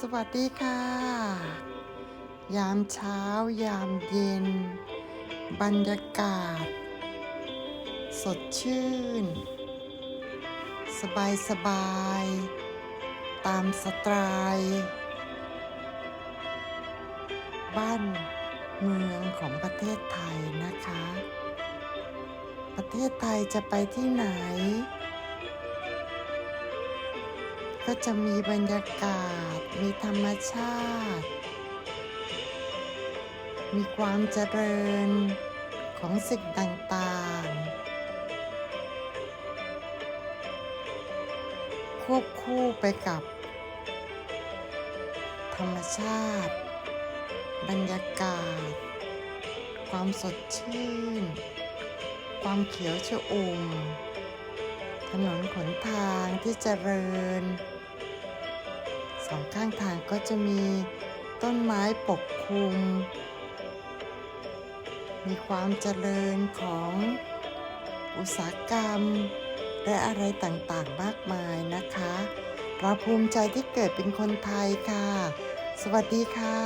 สวัสดีค่ะ ยามเช้ายามเย็น บรรยากาศ สดชื่น สบายสบายๆตามสไตล์ บ้านเมืองของประเทศไทยนะคะ ประเทศไทยจะไปที่ไหน ก็จะมีบรรยากาศ มีธรรมชาติ มีความเจริญของสิ่งต่างๆ ควบคู่ไปกับ ธรรมชาติ บรรยากาศ ความสดชื่น ความเขียวชอุ่ม นนขนทางที่เจริญ สองข้างทางก็จะมีต้นไม้ปกคลุม มีความเจริญของอุตสาหกรรม และอะไรต่างๆมากมายนะคะ เราภูมิใจที่เกิดเป็นคนไทยค่ะ สวัสดีค่ะ